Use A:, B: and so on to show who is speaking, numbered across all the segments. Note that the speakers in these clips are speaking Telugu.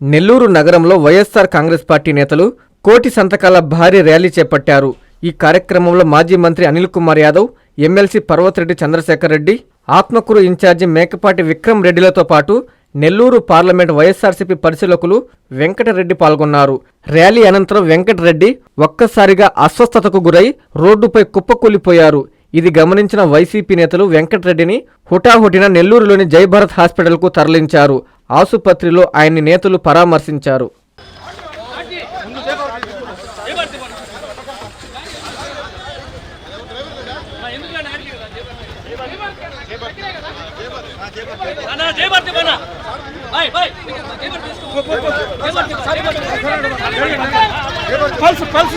A: నెల్లూరు నగరంలో వైఎస్సార్ కాంగ్రెస్ పార్టీ నేతలు కోటి సంతకాల భారీ ర్యాలీ చేపట్టారు. ఈ కార్యక్రమంలో మాజీ మంత్రి అనిల్ కుమార్ యాదవ్ ఎమ్మెల్సీ పర్వతరెడ్డి చంద్రశేఖర్ రెడ్డి ఆత్మకూరు ఇన్ఛార్జి మేకపాటి విక్రమ్ రెడ్డిలతో పాటు నెల్లూరు పార్లమెంట్ వైఎస్సార్సీపీ పరిశీలకులు వెంకటరెడ్డి పాల్గొన్నారు. ర్యాలీ అనంతరం వెంకటరెడ్డి ఒక్కసారిగా అస్వస్థతకు గురై రోడ్డుపై కుప్పకూలిపోయారు. ఇది గమనించిన వైసీపీ నేతలు వెంకటరెడ్డిని హుటాహుటిన నెల్లూరులోని జయభరత్ హాస్పిటల్కు తరలించారు. ఆసుపత్రిలో ఆయన్ని నేతలు పరామర్శించారు
B: అన్నా
C: పల్స్ పల్స్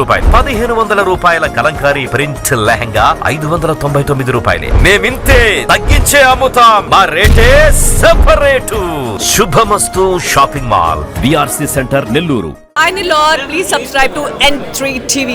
D: రూపాయలు. పదిహేను వందల రూపాయల కలంకారీ ప్రింట్ లెహంగా ఐదు వందల తొంభై తొమ్మిది రూపాయలే. మేమింతే తగ్గించే అమ్ముతాం. మా రేటే separate Shubhamastu shopping mall
E: BRC centre Nellore
F: Nilor, please subscribe to N3 TV.